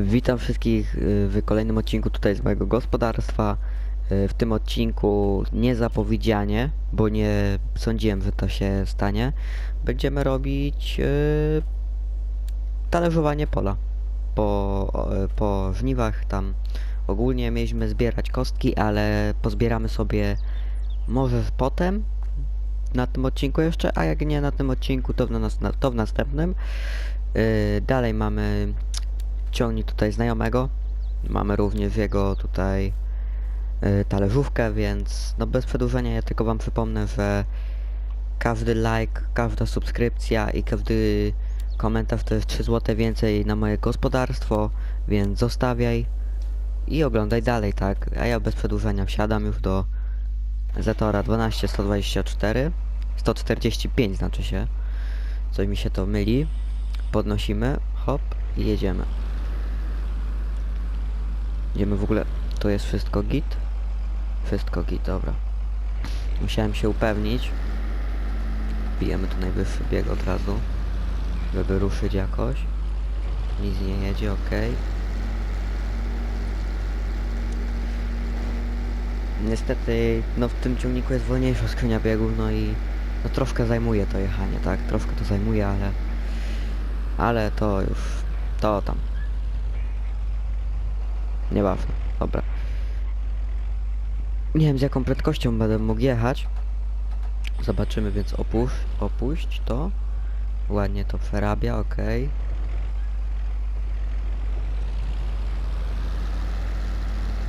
Witam wszystkich y, w kolejnym odcinku tutaj z mojego gospodarstwa. Y, W tym odcinku niezapowiedzianie, bo nie sądziłem, że to się stanie. Będziemy robić y, talerzowanie pola. Po, po żniwach tam ogólnie mieliśmy zbierać kostki, ale pozbieramy sobie może potem na tym odcinku jeszcze, a jak nie na tym odcinku, to w, nas, to w następnym. Dalej mamy ciągnik tutaj znajomego. Mamy również jego tutaj y, talerzówkę, więc no bez przedłużenia ja tylko wam przypomnę, że każdy like, każda subskrypcja i każdy komentarz to jest 3 zł więcej na moje gospodarstwo, więc zostawiaj i oglądaj dalej, tak? A ja bez przedłużenia wsiadam już do Zetora 12124 145 znaczy się. Coś mi się to myli. Podnosimy, hop i jedziemy. Idziemy w ogóle. To jest wszystko git? Wszystko git, dobra. Musiałem się upewnić. Bijemy tu najwyższy bieg od razu. Żeby ruszyć jakoś. Nic nie jedzie, ok. Niestety, no w tym ciągniku jest wolniejsza skrzynia biegów, no i no troszkę zajmuje to jechanie, tak? Troszkę to zajmuje, ale ale to już to tam. Nieważne, dobra. Nie wiem z jaką prędkością będę mógł jechać. Zobaczymy, więc opuść, opuść to. Ładnie to przerabia, ok.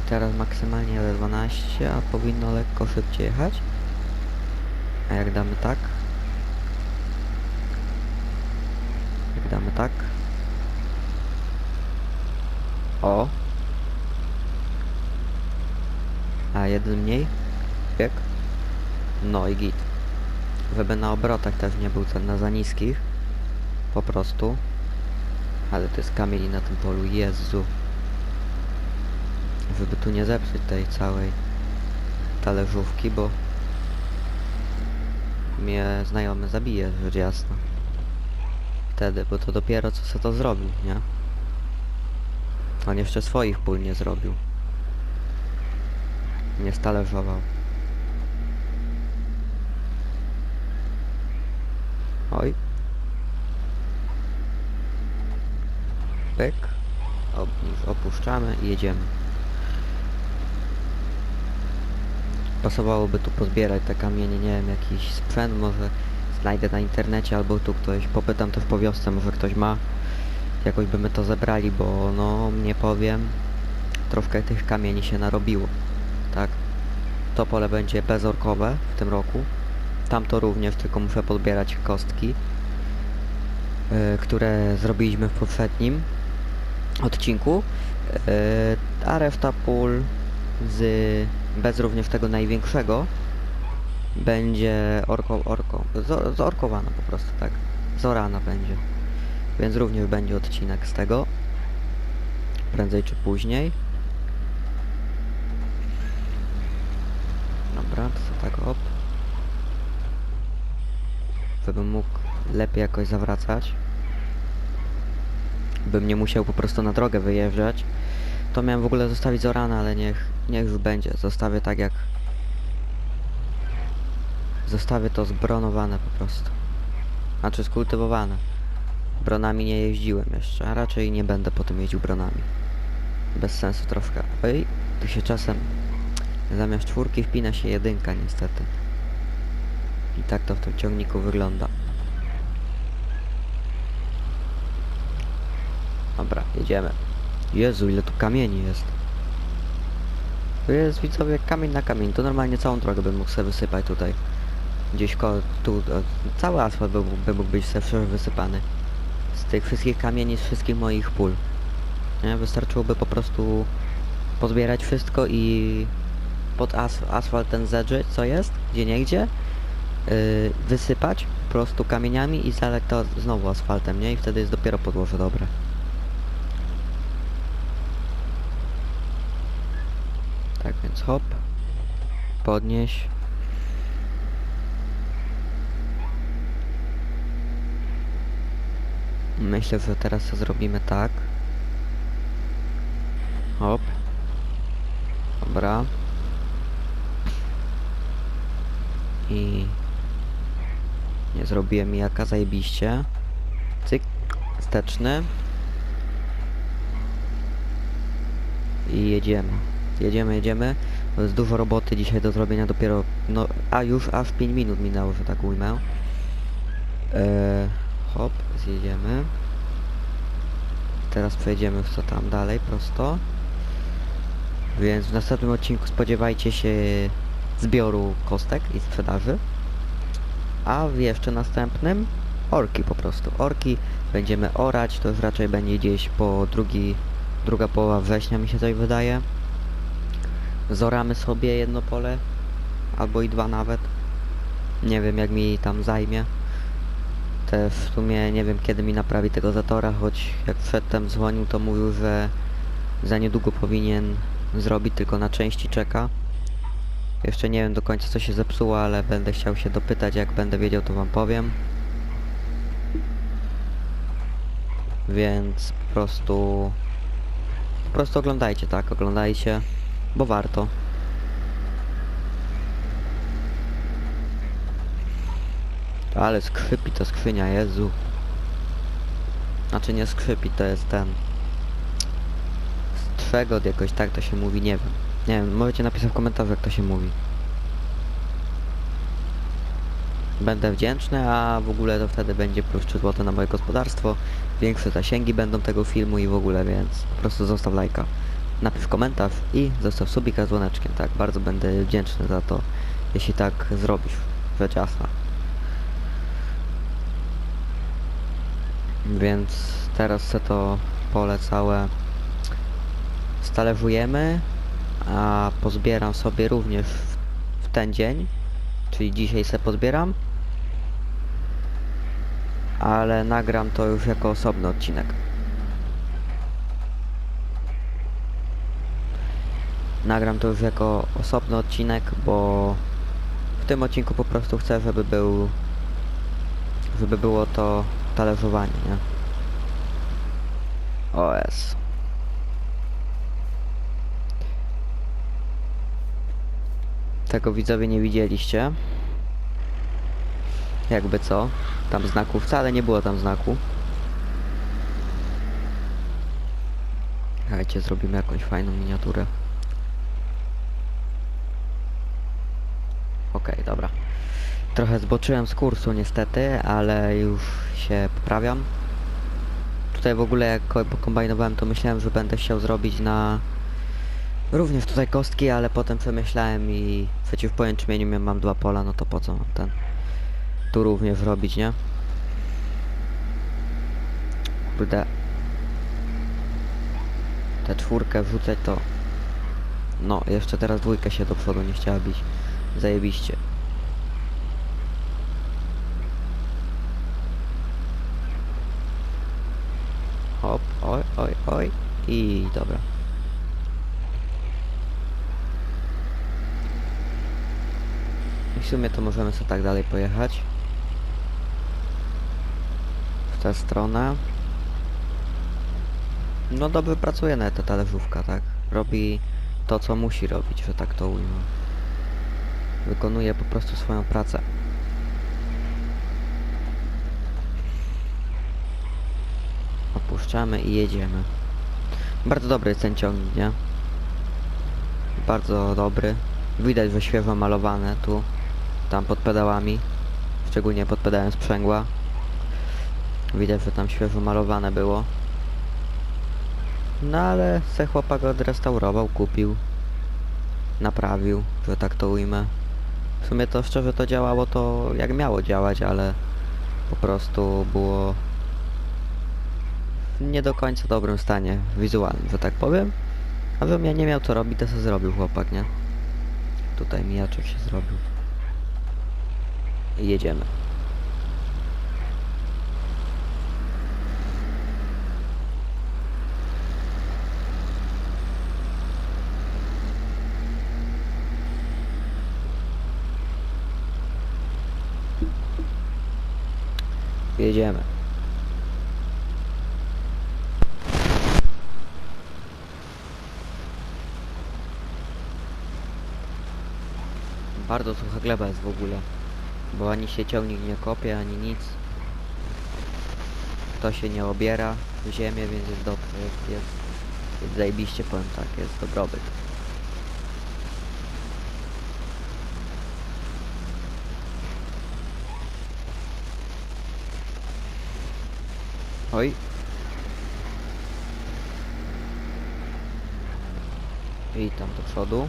Teraz maksymalnie L12, a powinno lekko szybciej jechać. A jak damy tak? Jak damy tak? O! A jeden mniej? Bieg? No i git. Żeby na obrotach też nie był ten na za niskich. Po prostu. Ale to jest kamień na tym polu, Jezu. Żeby tu nie zepsuć tej całej talerzówki, bo mnie znajomy zabije, rzecz jasna. Wtedy, bo to dopiero co se to zrobił, nie? On jeszcze swoich pól nie zrobił. Nie stalerzował. Oj. Pyk. Opuszczamy i jedziemy. Pasowałoby tu pozbierać te kamienie, nie wiem, jakiś sprzęt może znajdę na internecie albo tu ktoś, popytam też po wiosce, może ktoś ma. Jakoś by my to zebrali, bo no, nie powiem, troszkę tych kamieni się narobiło? To pole będzie bezorkowe w tym roku. Tamto również, tylko muszę podbierać kostki, yy, które zrobiliśmy w poprzednim odcinku. Yy, a reszta pól z, bez również tego największego będzie orko, orko, zo, zorkowana po prostu, tak? Zorana będzie. Więc również będzie odcinek z tego. Prędzej czy później. Dobra, to tak op. Żebym mógł lepiej jakoś zawracać. Bym nie musiał po prostu na drogę wyjeżdżać. To miałem w ogóle zostawić Zorana, ale niech, niech już będzie. Zostawię tak jak Zostawię to zbronowane po prostu. Znaczy skultywowane. Bronami nie jeździłem jeszcze, a raczej nie będę potem jeździł bronami. Bez sensu troszkę. Oj, tu się czasem zamiast czwórki wpina się jedynka niestety. I tak to w tym ciągniku wygląda. Dobra, jedziemy. Jezu, ile tu kamieni jest. Tu jest widzowie kamień na kamień. To normalnie całą drogę bym mógł sobie wysypać tutaj. Gdzieś koło tu, cały asfalt by, by mógł być zawsze wysypany. Z tych wszystkich kamieni, z wszystkich moich pól. Nie? Wystarczyłoby po prostu pozbierać wszystko i pod as asfalt ten zedrzeć, co jest, gdzie niegdzie, yy, wysypać po prostu kamieniami i zalać to znowu asfaltem, nie? I wtedy jest dopiero podłoże dobre. Tak więc hop, podnieś. Myślę, że teraz to zrobimy tak. Hop. Dobra. I... Nie zrobiłem jaka zajebiście. Cyk. Wsteczny. I jedziemy. Jedziemy, jedziemy. Jest dużo roboty dzisiaj do zrobienia dopiero... No, a już aż 5 minut minęło, że tak ujmę. Eee, hop, zjedziemy. Teraz przejdziemy w co tam dalej, prosto. Więc w następnym odcinku spodziewajcie się zbioru kostek i sprzedaży. A w jeszcze następnym orki po prostu. Orki będziemy orać, to już raczej będzie gdzieś po drugi, druga połowa września mi się coś wydaje. Zoramy sobie jedno pole, albo i dwa nawet. Nie wiem jak mi tam zajmie. Też w sumie nie wiem kiedy mi naprawi tego zatora, choć jak przedtem dzwonił to mówił, że za niedługo powinien zrobić, tylko na części czeka. Jeszcze nie wiem do końca co się zepsuło, ale będę chciał się dopytać, jak będę wiedział to wam powiem. Więc po prostu... Po prostu oglądajcie, tak, oglądajcie, bo warto. Ale skrzypi to skrzynia, Jezu. Znaczy nie skrzypi, to jest ten... Strzegot jakoś tak to się mówi, nie wiem. Nie wiem, możecie napisać w komentarzu jak to się mówi. Będę wdzięczny, a w ogóle to wtedy będzie plus 3 zł na moje gospodarstwo. Większe zasięgi będą tego filmu i w ogóle, więc po prostu zostaw lajka. Napisz komentarz i zostaw subika z dzwoneczkiem, tak? Bardzo będę wdzięczny za to, jeśli tak zrobisz. Rzecz jasna. Więc teraz se to pole całe stależujemy, a pozbieram sobie również w, w ten dzień, czyli dzisiaj se pozbieram, ale nagram to już jako osobny odcinek. Nagram to już jako osobny odcinek, bo w tym odcinku po prostu chcę, żeby był żeby było to talerzowanie, nie? OS. Tego widzowie nie widzieliście. Jakby co? Tam znaku wcale nie było tam znaku. Słuchajcie, zrobimy jakąś fajną miniaturę. Okej, dobra. Trochę zboczyłem z kursu niestety, ale już się poprawiam. Tutaj w ogóle jak ko- pokombinowałem to myślałem, że będę chciał zrobić na również tutaj kostki, ale potem przemyślałem i przeciw po jęczmieniu miałem- mam dwa pola, no to po co mam ten tu również robić, nie? Kurde. Tę czwórkę wrzucać to... No, jeszcze teraz dwójkę się do przodu nie chciała bić. Zajebiście. Hop, oj, oj, oj. I dobra. I w sumie to możemy sobie tak dalej pojechać. W tę stronę. No dobrze pracuje na ta talerzówka, tak? Robi to, co musi robić, że tak to ujmę. Wykonuje po prostu swoją pracę. Opuszczamy i jedziemy. Bardzo dobry ten ciągnik, nie? Bardzo dobry. Widać, że świeżo malowane tu, tam pod pedałami. Szczególnie pod pedałem sprzęgła. Widać, że tam świeżo malowane było. No ale se chłopak odrestaurował, kupił. Naprawił, że tak to ujmę. W sumie to szczerze to działało to jak miało działać, ale po prostu było w nie do końca dobrym stanie wizualnym, że tak powiem. A żebym ja nie miał co robić, to co zrobił chłopak, nie? Tutaj mijaczek się zrobił i jedziemy. Jedziemy. Bardzo sucha gleba jest w ogóle. Bo ani się ciągnik nie kopie, ani nic. To się nie obiera w ziemię, więc jest dobrze. Jest, jest, jest zajebiście, powiem tak, jest dobrobyt. Oj. I tam do przodu.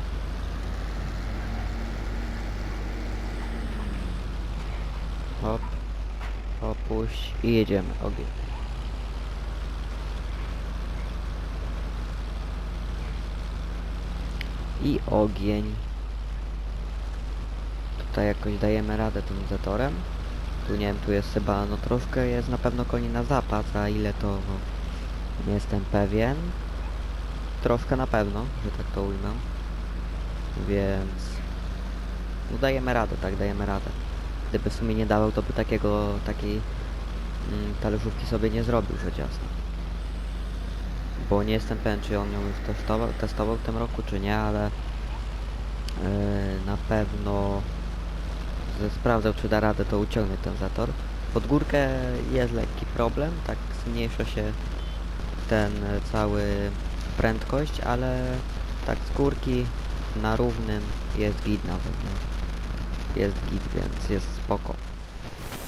Hop. I jedziemy. Ogień. I ogień. Tutaj jakoś dajemy radę tym zatorem. Tu nie wiem, tu jest chyba, no troszkę jest na pewno koni na zapas, a ile to, no, nie jestem pewien. Troszkę na pewno, że tak to ujmę. Więc, no dajemy radę, tak, dajemy radę. Gdyby w sumie nie dawał, to by takiego, takiej talerzówki sobie nie zrobił, rzecz. Bo nie jestem pewien, czy on ją już testował, testował w tym roku, czy nie, ale yy, na pewno sprawdzał, czy da radę to uciągnąć ten zator. Pod górkę jest lekki problem, tak zmniejsza się ten e, cały prędkość, ale tak z górki na równym jest git nawet, no. Jest git, więc jest spoko.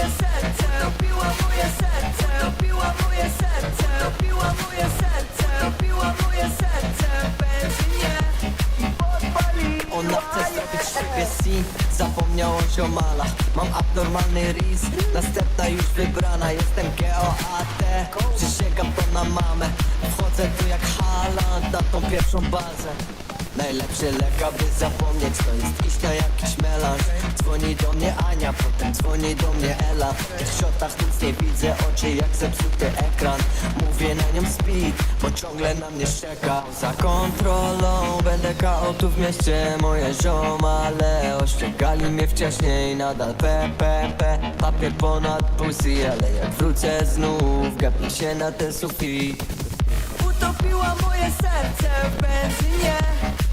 moje serce, utopiła moje serce, utopiła moje serce, utopiła moje serce, utopiła moje serce benzynie i podpaliła Ona chce zrobić szybie sin Zapomniał o ziomalach Mam abnormalny ris Następna już wybrana. Jestem GOAT Przysięgam to na mamę. Wchodzę tu jak Haaland Na tą pierwszą bazę Najlepszy lek, aby zapomnieć To jest iść na jakiś melanż Dzwoni do mnie Ania Potem dzwoni do mnie Ela. W tych shotach nic nie widzę Oczy jak zepsuty ekran. Mówię na nią speed Bo ciągle na mnie czeka Za kontrolą Będę KO tu w mieście Moje ziomale Ościegali mnie wcześniej Nadal PPP Papier ponad pussy Ale jak wrócę znów Gapię się na ten sufit. Utopiła moje serce w benzynie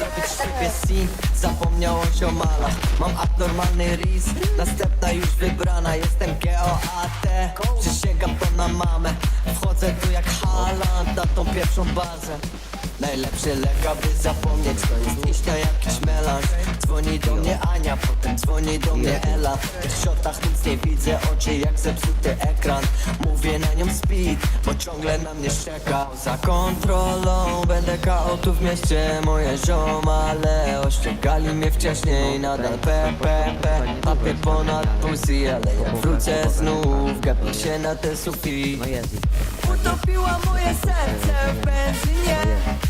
zrobić szybie sin o ziomalach Mam abnormalny ris Następna już wybrana. Jestem GOAT Przysięgam to na mamę. Wchodzę tu jak Haaland Na tą pierwszą bazę Najlepszy lek, aby zapomnieć To jest na jakiś melanż. Dzwoni do mnie Ania, potem dzwoni do mnie Ela. W tych nic nie widzę, oczy jak zepsuty ekran. Mówię na nią speed, bo ciągle na mnie szczeka. Za kontrolą będę KO tu w mieście Moje ziomale ościegali mnie wcześniej Nadal. PPP, papier ponad pussy Ale jak wrócę znów, gapię się na jest ich. Utopiła moje serce w benzynie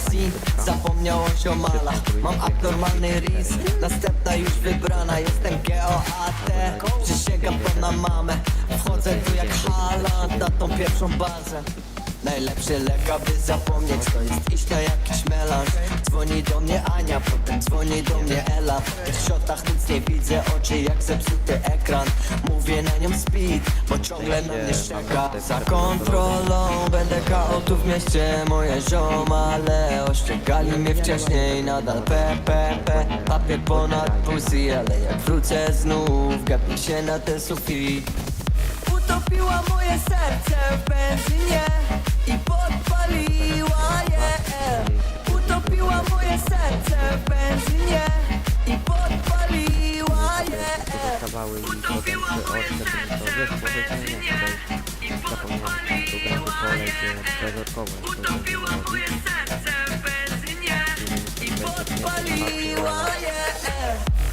z siebie sin Zapomniała się o malach Mam abnormalny ris Następna już wybrana. Jestem GOAT Przysięgam to na mamę. Wchodzę tu jak Haaland Na tą pierwszą bazę Najlepszy lek, aby zapomnieć To jest iść na jakiś melanż. Dzwoni do mnie Ania, potem dzwoni do mnie Ela. W tych shotach nic nie widzę Oczy jak zepsuty ekran. Mówię na nią speed Bo ciągle na mnie szczeka. Za kontrolą będę KO tu w mieście Moje ziomale ościegali mnie wcześniej Nadal. PPP Papier ponad pussy Ale jak wrócę znów Gapię się na ten sufit. Utopiła moje serce w benzynie I podpaliła je. Utopiła moje serce w benzynie I podpaliła je. Zostawały i potem oczce bym to wyszło, że nie tutaj zapomniałem tu będzie pole, gdzie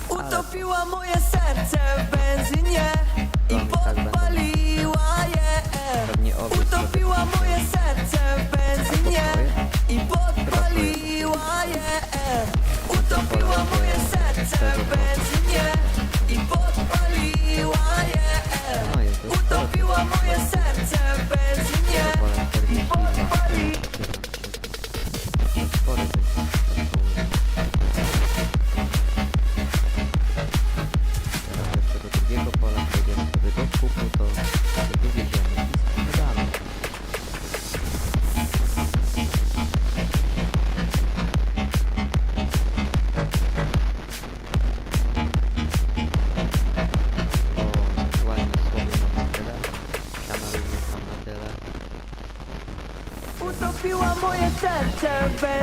Utopiła moje serce w benzynie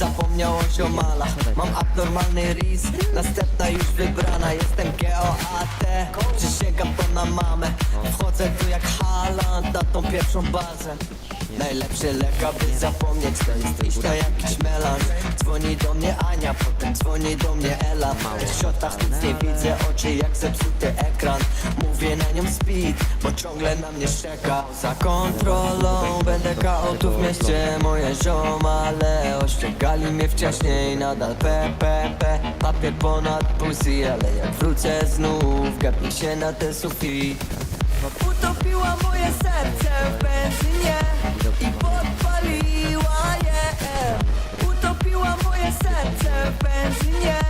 bestii Zapomniał o ziomalach Mam abnormalny ris Następna już wybrana. Jestem GOAT Przysięgam to na mamę Wchodzę tu jak Haaland Na tą pierwszą bazę Najlepszy lek, aby zapomnieć To jest iść na jakiś melanż Dzwoni do mnie Ania, potem dzwoni do mnie Ela. W szotach nic nie widzę, oczy jak zepsuty ekran. Mówię na nią speed, bo ciągle na mnie czeka Za kontrolą będę KO tu w mieście. Moje ziomale ościegali mnie wcześniej Nadal. PPP, papier ponad pussy Ale jak wrócę znów, gapię się na ten sufit. Utopiła moje serce w benzynie I podpaliła je. Utopiła moje serce w benzynie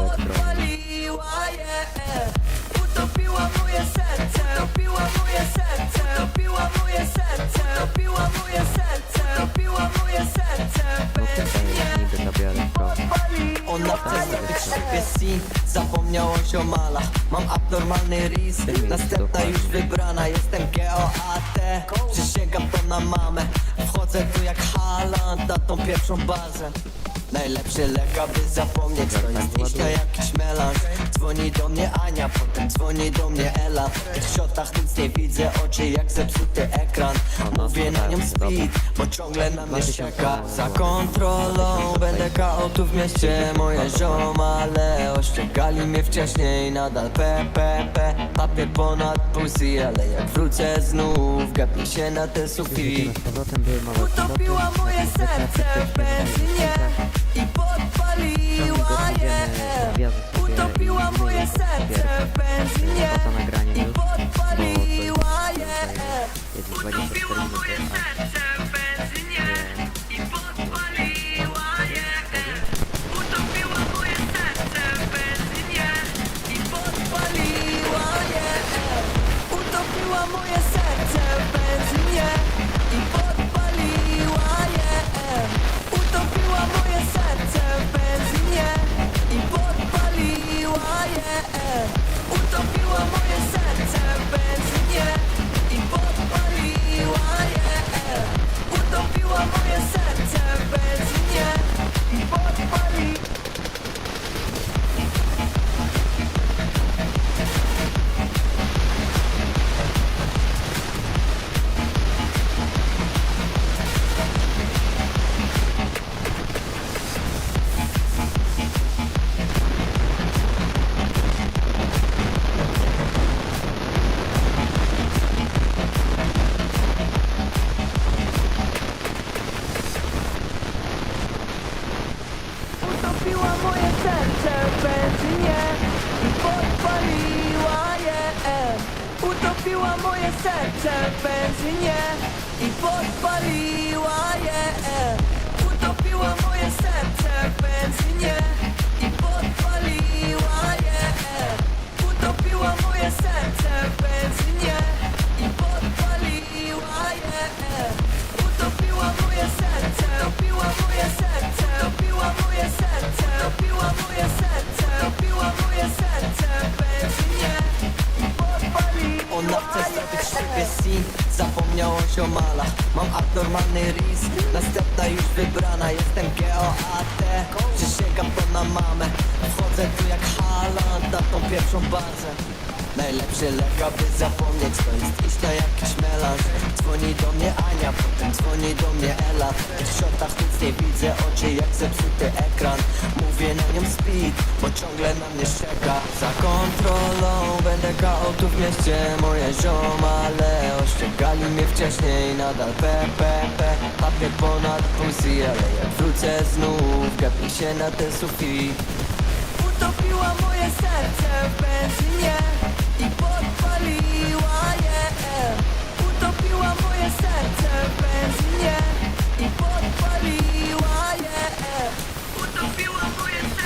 Mam abnormalny ris Następna już wybrana. Jestem GOAT Przysięgam to na mamę Wchodzę tu jak Haaland Na tą pierwszą bazę. Najlepszy lek, aby zapomnieć. To jest jakiś melanż Dzwoni do mnie Ania, potem dzwoni do mnie Ela. W tych szotach nic nie widzę Oczy jak zepsuty ekran. Mówię na nią speed Bo ciągle na mnie czeka Za kontrolą Będę KO tu w mieście. Moje ziomale Ościegali mnie wcześniej Nadal. PPP Papier ponad pussy Ale jak wrócę znów Gapię się na ten sufit. Utopiła moje serce w benzynie i podpaliła je. Utopiła moje serce w benzynie Poza nagraniem i już, bo to jest podpaliła je. jest 24 Utopiła moje minuty. serce kontrolą. Będę kał tu w mieście Moje ziomale ościegali mnie wcześniej Nadal. PPP, papier ponad pussy Ale jak wrócę znów, gapi się na ten sufit. Utopiła moje serce w benzynie I podpaliła je. Utopiła moje serce w benzynie I podpaliła je. Utopiła moje serce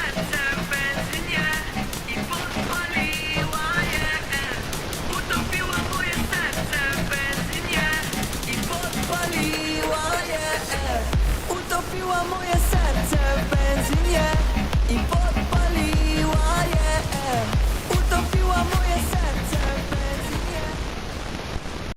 benzynie I podpaliła je Utopiła moje